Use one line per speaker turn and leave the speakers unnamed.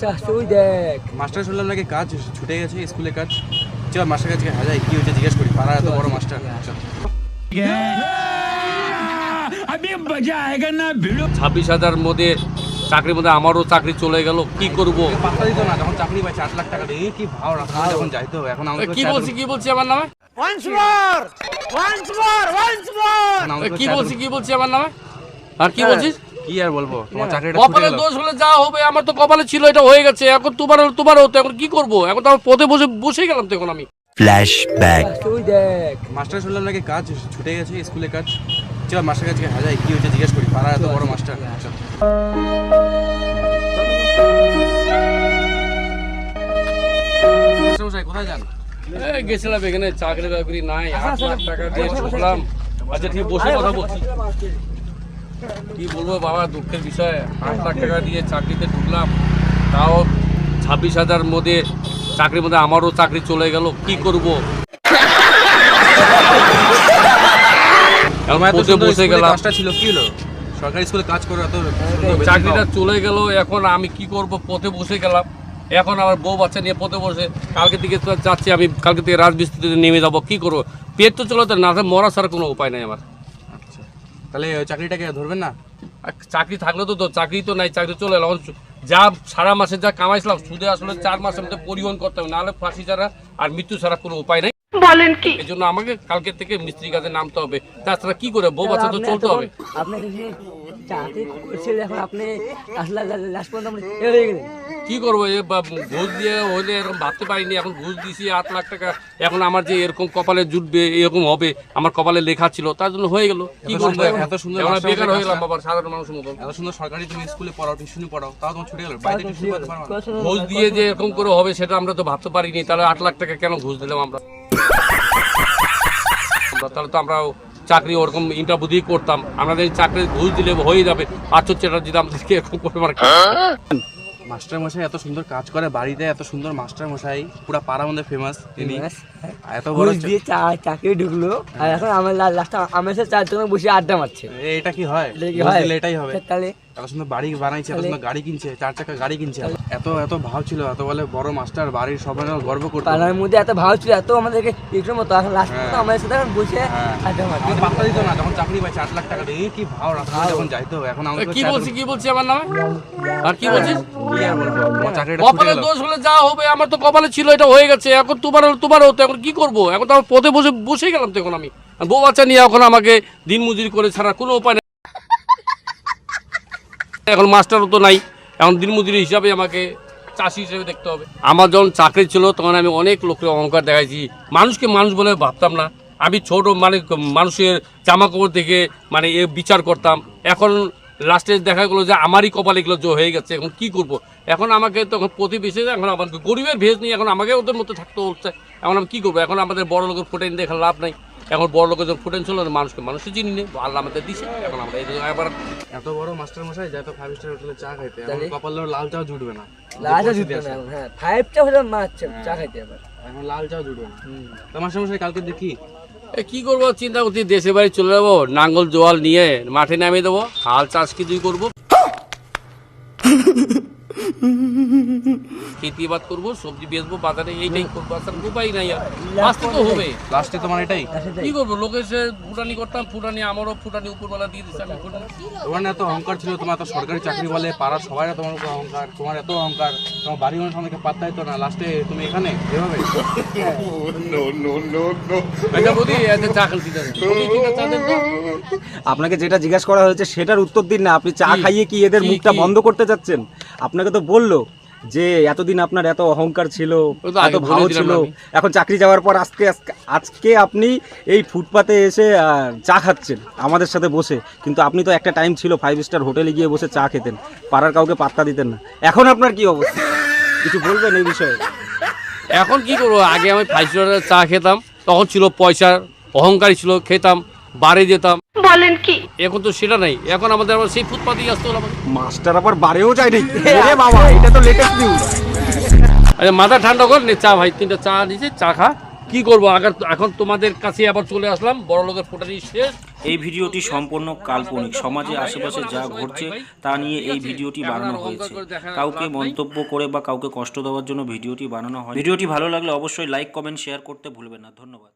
Master আসছে ওই দেখ।
মাস্টার শুনলাম নাকি কাজ ছুটে গেছে স্কুলে কাজ। চল মাস্টার কাছে হাজাই কি হয়েছে জিজ্ঞেস করি পাড়া এত বড় মাস্টার।
ছাব্বিশ হাজার মধ্যে চাকরির মধ্যে আমারও চাকরি চলে গেল কি করব?
পাত্তা দিত না যখন চাকরি পাইছে আট লাখ টাকা দিয়ে কি ভাও রাখা যখন যাইতো এখন আমাকে
কি বলছি কি বলছি আমার নামে? কি বলছি কি বলছি আমার নামে? আর কি বলছিস?
কি আর বলব? তোমার চাকরিটা ছুটে
কপালে দোষ হলে যা হবে আমার তো কপালে ছিল এটা হয়ে গেছে। এখন তোমার হলো তোমার হতো এখন কি করব? এখন তো আমার পথে বসে বসে গেলাম তো এখন আমি।
আসছে ওই দেখ।
মাস্টার শুনলাম নাকি কাজ ছুটে গেছে স্কুলে কাজ। চল মাস্টার কাছে হাজাই কি হয়েছে জিজ্ঞেস করি। পাড়া এত বড় মাস্টার চল। কোথায় যান?
গেছিলাম এখানে চাকরি বাকরি নাই আট লাখ টাকা দিয়ে ঢুকলাম। আচ্ছা ঠিক বসে কথা বলছি। কি বলব বাবা দুঃখের বিষয়। আট লাখ টাকা দিয়ে চাকরিতে ঢুকলাম তাও ছাব্বিশ হাজার মধ্যে চাকরির মধ্যে আমারও চাকরি চলে গেল কি করব? এখন
তোমার এত
বসে বসে গেলাম।
ছিল কি হলো? সরকারি স্কুলে কাজ করে এত
চাকরিটা চলে গেল এখন আমি কি করব? পথে বসে গেলাম। এখন আমার বউ বাচ্চা নিয়ে পথে বসে কালকে থেকে যাচ্ছি আমি কালকে থেকে রাজমিস্ত্রিতে নেমে যাব কি করব? পেট তো চলে তো না মরা ছাড়া কোনো উপায় নাই আমার।
তাহলে চাকরিটাকে ধরবেন না?
চাকরি থাকলে তো তো, চাকরি তো নাই, চাকরি চলে এলাম যা সারা মাসে যা কামাইছিলাম, সুদে আসলে চার মাসের মধ্যে পরিবহন করতে হবে, নাহলে ফাঁসি ছাড়া আর মৃত্যু ছাড়া কোনো উপায় নাই। বলেন কি? এই জন্য আমাকে কালকে থেকে মিস্ত্রি কাজে নামতে হবে। তাছাড়া কি করে? বউ বাচ্চা তো চলতে হবে।
যে চাকরি করছিলেন এখন আপনি আসলে লাস্ট পর্যন্ত আপনি এ হয়ে গেলেন।
কি করব? এ বা ঘুষ দিয়ে হলে এরকম ভাবতে পারিনি। এখন ঘুষ দিছি আট লাখ টাকা। এখন আমার যে এরকম কপালে জুটবে এরকম হবে আমার কপালে লেখা ছিল তার জন্য হয়ে গেল। কি
এত
করব
সুন্দর- এত সুন্দর
এখন আমি
মাস্টার
বেকার হয়ে গেলাম বাবার সাধারণ মানুষের মতন।
এত সুন্দর সরকারি তুমি স্কুলে পড়াও টিউশনে পড়াও তাও তোমার ছুটে গেল। বাইরে টিউশন পড়াতে পারো না?
ঘুষ দিয়ে যে এরকম করে হবে সেটা আমরা তো ভাবতে পারিনি। তাহলে আট লাখ টাকা কেন ঘুষ দিলাম আমরা? তাহলে তো আমরা চাকরি ওরকম ইন্টারভিউ দিয়ে করতাম। আমাদের চাকরি ঘুষ দিলে হয়ে যাবে। আচ্ছা চ্যাটার্জি আমাদেরকে এরকম করে
মাস্টার মশাই এত সুন্দর কাজ করে বাড়িতে এত সুন্দর মাস্টার মশাই পুরা পাড়া মধ্যে ফেমাস তিনি এত বড়
দিয়ে চা- চাকরি ঢুকলো। আর এখন আমার লাস্ট আমার সাথে চার জনে বসে আড্ডা মারছে।
এটা কি হয়?
হয়?
এটাই হবে।
তাহলে
এত সুন্দর বাড়ি বানাইছে এত সুন্দর গাড়ি কিনছে চার চাকা গাড়ি কিনছে। এত এত ভাব ছিল এত বলে বড় মাস্টার বাড়ির সবাই যেন গর্ব করতো।
পাড়ার মধ্যে এত ভালো ছিল এত আমাদেরকে মতো। এখন লাস্ট পর্যন্ত
হ্যাঁ।
আমাদের সাথে এখন বসে
হ্যাঁ।
আড্ডা
পাত্তা দিত না যখন চাকরি পাইছে আট লাখ টাকা দিয়ে কি ভাও রাখা যখন যাইতো এখন আমাকে
কি বলছি কি বলছি আমার নামে? আর কি বলছিস?
ছুটে
কপালে দোষ হলে যা হবে আমার তো কপালে ছিল এটা হয়ে গেছে। এখন তোমার তোমার হতো এখন কি করব? এখন তো আমার পথে বসে বসে গেলাম তো এখন আমি। বউ বাচ্চা নিয়ে এখন আমাকে দিন মজুরি করে ছাড়া কোনো উপায় নেই। এখন মাস্টারও তো নাই। এখন দিনমজুরি হিসাবে আমাকে চাষি হিসেবে দেখতে হবে। আমার যখন চাকরি ছিল, তখন আমি অনেক লোকের অহংকার দেখাইছি। মানুষকে মানুষ বলে ভাবতাম না। আমি ছোট মানে মানুষের জামা কাপড় থেকে মানে এ বিচার করতাম। এখন লাস্টে দেখা গেলো যে আমারই কপাল এগুলো জো হয়ে গেছে। এখন কি করব? এখন আমাকে তখন প্রতিবেশী, এখন আমাকে গরিবের ভেজ নিয়ে এখন আমাকে ওদের মতো থাকতে হচ্ছে। এখন আমি কি করব? এখন আমাদের বড় লোকের ফুটেন দেখে লাভ নাই। এখন বড় লোকের যখন ফুটেন ছিল মানুষকে মানুষকে চিনি নেই আল্লাহ আমাদের দিছে। এখন আমরা এই এবার
এত বড় মাস্টার মশাই যাই তো ফাইভ স্টার হোটেলে চা খাইতে? এখন কপাল লাল চাও জুটবে না।
লাস্টে জুটবে না হ্যাঁ। ফাইভটা হলে মারছে চা খাইতে আবার।
এখন লাল চাও জুটবে না। তো মাস্টার মশাই কালকে দেখি?
এ কি করব? চিন্তা করছি দেশে বাড়ি চলে যাব নাঙ্গল জোয়াল নিয়ে মাঠে নামিয়ে দেবো। হাল চাষ কি কিছুই করব? খেতিবাদ করব? সবজি বেচবো বাজারে এইটাই করব। আসার উপায় নাই আর। আসতে তো হবে।
লাস্টে তোমার এটাই।
কি করব? লোকের সে ফুটানি করতাম ফুটানি আমারও ফুটানি উপরবেলা দিয়ে দিচ্ছে আমি
তোমার এত অহংকার ছিল তোমার এত সরকারি চাকরি বলে পাড়ার সবাই তোমার উপর অহংকার তোমার এত অহংকার তোমার বাড়ি মানুষ আমাকে না। লাস্টে তুমি এখানে এভাবে?
আচ্ছা তো।
আপনাকে যেটা জিজ্ঞাসা করা হয়েছে সেটার উত্তর দিন না। আপনি চা খাইয়ে কি এদের মুখটা বন্ধ করতে চাচ্ছেন আপনাকে তো বলল যে এতদিন আপনার এত অহংকার ছিল
তো
এত ভালো ছিল এখন চাকরি যাওয়ার পর আজকে আজকে- আপনি এই ফুটপাতে এসে চা খাচ্ছেন আমাদের সাথে বসে। কিন্তু আপনি তো একটা টাইম ছিল ফাইভ স্টার হোটেলে গিয়ে বসে চা খেতেন পাড়ার কাউকে পাত্তা দিতেন না। এখন আপনার কি অবস্থা? কিছু বলবেন এই বিষয়ে?
এখন কি করব? আগে আমি ফাইভ স্টারের চা খেতাম তখন ছিল পয়সার অহংকারী ছিল খেতাম। বাড়ি যেতাম। বলেন কি? এখন তো সেটা নাই। এখন আমাদের আবার সেই ফুটপাতেই আসতে হলো আমাদের।
মাস্টার আবার বাড়িও যায় নাকি এরে বাবা এটা তো লেটেস্ট নিউজ
আচ্ছা মাথা ঠান্ডা কর নে চা ভাই তিনটা চা নিয়েছে চা খা। কি করব? আগার এখন তোমাদের কাছে আবার চলে আসলাম। বড় লোকের ফোটানি শেষ।
এই ভিডিওটি সম্পূর্ণ কাল্পনিক। সমাজে আশেপাশে যা ঘটছে তা নিয়ে এই ভিডিওটি বানানো হয়েছে। কাউকে মন্তব্য করে বা কাউকে কষ্ট দেওয়ার জন্য ভিডিওটি বানানো হয় ভিডিওটি ভালো লাগলে অবশ্যই লাইক কমেন্ট শেয়ার করতে ভুলবেন না। ধন্যবাদ।